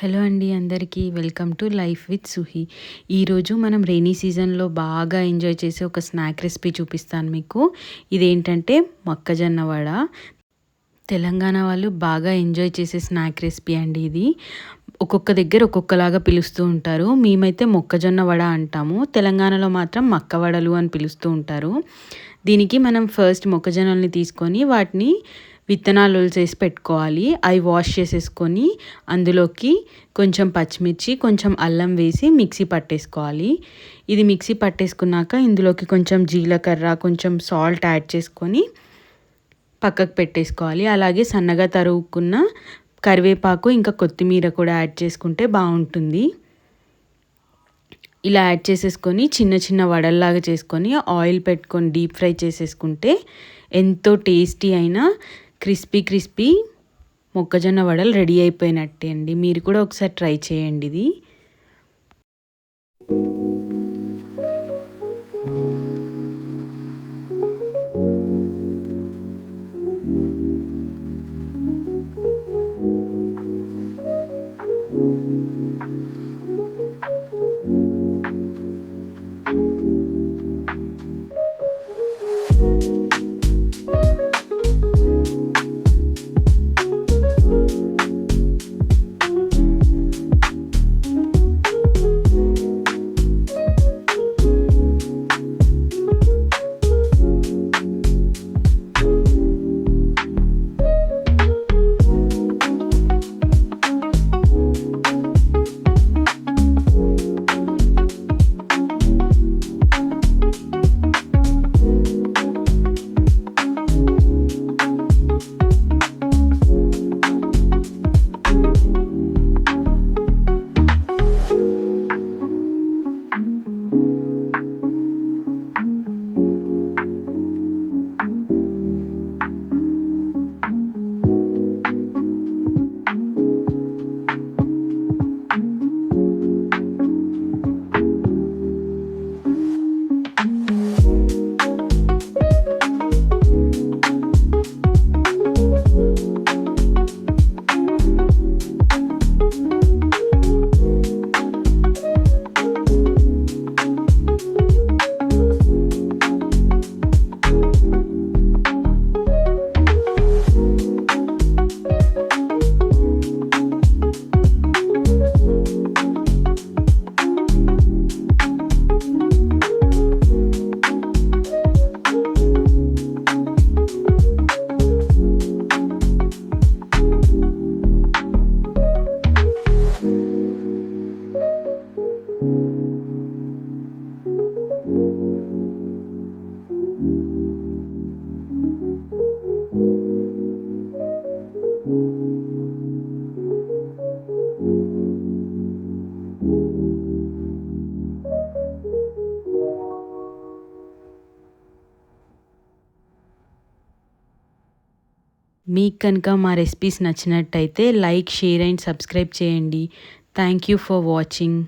Hello అండి అందరికీ welcome to life with Suhi. ఈరోజు మనం రెయినీ సీజన్లో బాగా ఎంజాయ్ చేసే ఒక స్నాక్ రెసిపీ చూపిస్తాను మీకు. ఇదేంటంటే మొక్కజొన్న వడ. తెలంగాణ వాళ్ళు బాగా ఎంజాయ్ చేసే స్నాక్ రెసిపీ అండి ఇది. ఒక్కొక్క దగ్గర ఒక్కొక్కలాగా పిలుస్తూ ఉంటారు. మేమైతే మొక్కజొన్న వడ అంటాము. తెలంగాణలో మాత్రం మక్క వడలు అని పిలుస్తూ ఉంటారు. దీనికి మనం ఫస్ట్ మొక్కజొన్నల్ని తీసుకొని వాటిని విత్తనాలు చేసి పెట్టుకోవాలి. అవి వాష్ చేసేసుకొని అందులోకి కొంచెం పచ్చిమిర్చి కొంచెం అల్లం వేసి మిక్సీ పట్టేసుకోవాలి. ఇది మిక్సీ పట్టేసుకున్నాక ఇందులోకి కొంచెం జీలకర్ర కొంచెం సాల్ట్ యాడ్ చేసుకొని పక్కకు పెట్టేసుకోవాలి. అలాగే సన్నగా తరుగుకున్న కరివేపాకు ఇంకా కొత్తిమీర కూడా యాడ్ చేసుకుంటే బాగుంటుంది. ఇలా యాడ్ చేసేసుకొని చిన్న చిన్న వడల్లాగా చేసుకొని ఆయిల్ పెట్టుకొని డీప్ ఫ్రై చేసేసుకుంటే ఎంతో టేస్టీ అయిన క్రిస్పీ క్రిస్పీ మొక్కజొన్న వడలు రెడీ అయిపోయినట్టే అండి. మీరు కూడా ఒకసారి ట్రై చేయండి ఇది. మీకు కనుక మా రెసిపీస్ నచ్చినట్టయితే లైక్ షేర్ అండ్ సబ్స్క్రైబ్ చేయండి. Thank you for watching